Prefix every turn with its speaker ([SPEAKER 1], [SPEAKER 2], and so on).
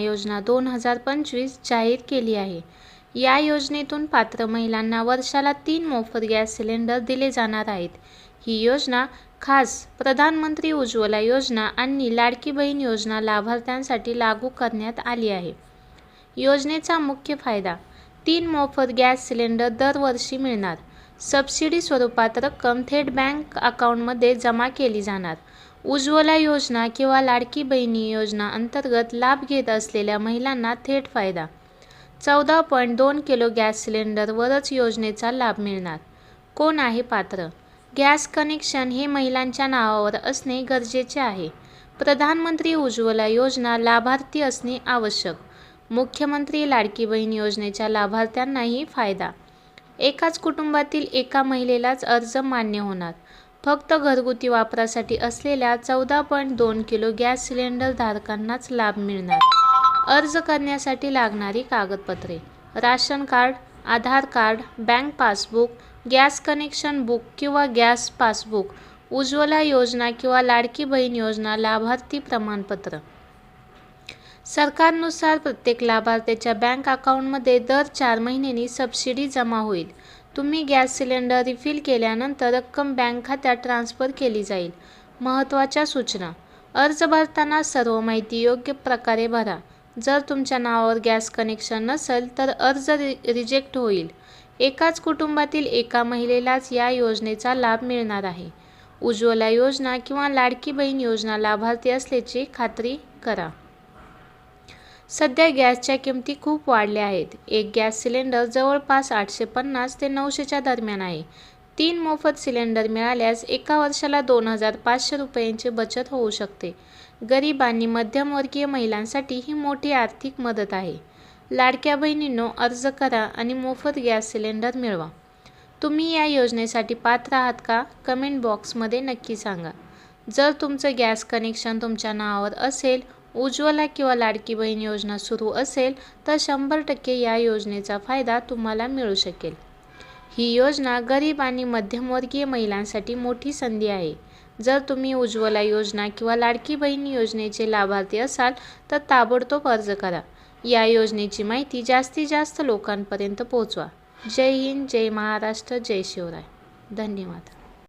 [SPEAKER 1] योजना दोन हजार पंचवीस जाहीर केली आहे. या योजनेतून पात्र महिलांना वर्षाला तीन मोफत गॅस सिलेंडर दिले जाणार आहेत. ही योजना खास प्रधानमंत्री उज्ज्वला योजना आणि लाडकी बहीण योजना लाभार्थ्यांसाठी लागू करण्यात आली आहे. योजनेचा मुख्य फायदा तीन मोफत गॅस सिलेंडर दरवर्षी मिळणार. सबसिडी स्वरूपात रक्कम थेट बँक अकाउंटमध्ये जमा केली जाणार. उज्ज्वला योजना किंवा लाडकी बहिणी योजना अंतर्गत लाभ घेत असलेल्या महिलांना थेट फायदा. चौदा पॉईंट दोन किलो गॅस सिलेंडरवरच योजनेचा लाभ मिळणार. कोण आहे पात्र? गॅस कनेक्शन हे महिलांच्या नावावर असणे गरजेचे आहे. प्रधानमंत्री उज्ज्वला योजना लाभार्थी असणे आवश्यक. मुख्यमंत्री लाडकी बहीण योजनेच्या लाभार्थ्यांनाही फायदा. एकाच कुटुंबातील एका महिलेलाच अर्ज मान्य होणार. फक्त घरगुती वापरासाठी असलेल्या चौदा पॉईंट दोन किलो गॅस सिलेंडर धारकांनाच लाभ मिळणार. अर्ज करण्यासाठी लागणारी कागदपत्रे ration card Aadhaar card bank passbook gas connection book किंवा गॅस पासबुक उज्ज्वला योजना किंवा लाडकी बहीण योजना लाभार्थी प्रमाणपत्र. सरकारनुसार प्रत्येक लाभार्थ्याच्या बँक अकाउंटमध्ये दर चार महिन्यांनी सबसिडी जमा होईल. तुम्ही गॅस सिलेंडर रिफिल केल्यानंतर रक्कम बँक खात्यात ट्रान्स्फर केली जाईल. महत्त्वाच्या सूचना. अर्ज भरताना सर्व माहिती योग्य प्रकारे भरा. जर तुमच्या नावावर गॅस कनेक्शन नसेल तर अर्ज रि रिजेक्ट होईल. एकाच कुटुंबातील एका महिलेलाच या योजनेचा लाभ मिळणार आहे. उज्ज्वला योजना किंवा लाडकी बहीण योजना लाभार्थी असल्याची खात्री करा. सध्या गॅसच्या किमती खूप वाढल्या आहेत. एक गॅस सिलेंडर जवळपास आठशे पन्नास ते नऊशेच्या दरम्यान आहे. तीन मोफत सिलेंडर मिळाल्यास एका वर्षाला दोन हजार पाचशे रुपयांची बचत होऊ शकते. गरीब आणि मध्यमवर्गीय महिलांसाठी ही मोठी आर्थिक मदत आहे. लाडक्या बहिणींनो अर्ज करा आणि मोफत गॅस सिलेंडर मिळवा. तुम्ही या योजनेसाठी पात्र आहात का? कमेंट बॉक्समध्ये नक्की सांगा. जर तुमचं गॅस कनेक्शन तुमच्या नावावर असेल उज्ज्वला किंवा लाडकी बहीण योजना सुरू असेल तर शंभर टक्के या योजनेचा फायदा तुम्हाला मिळू शकेल. ही योजना गरीब आणि मध्यमवर्गीय महिलांसाठी मोठी संधी आहे. जर तुम्ही उज्ज्वला योजना किंवा लाडकी बहीण योजनेचे लाभार्थी असाल तर ताबडतोब अर्ज करा. या योजनेची माहिती जास्तीत जास्त लोकांपर्यंत पोहोचवा. जय हिंद जय महाराष्ट्र जय शिवराय. धन्यवाद.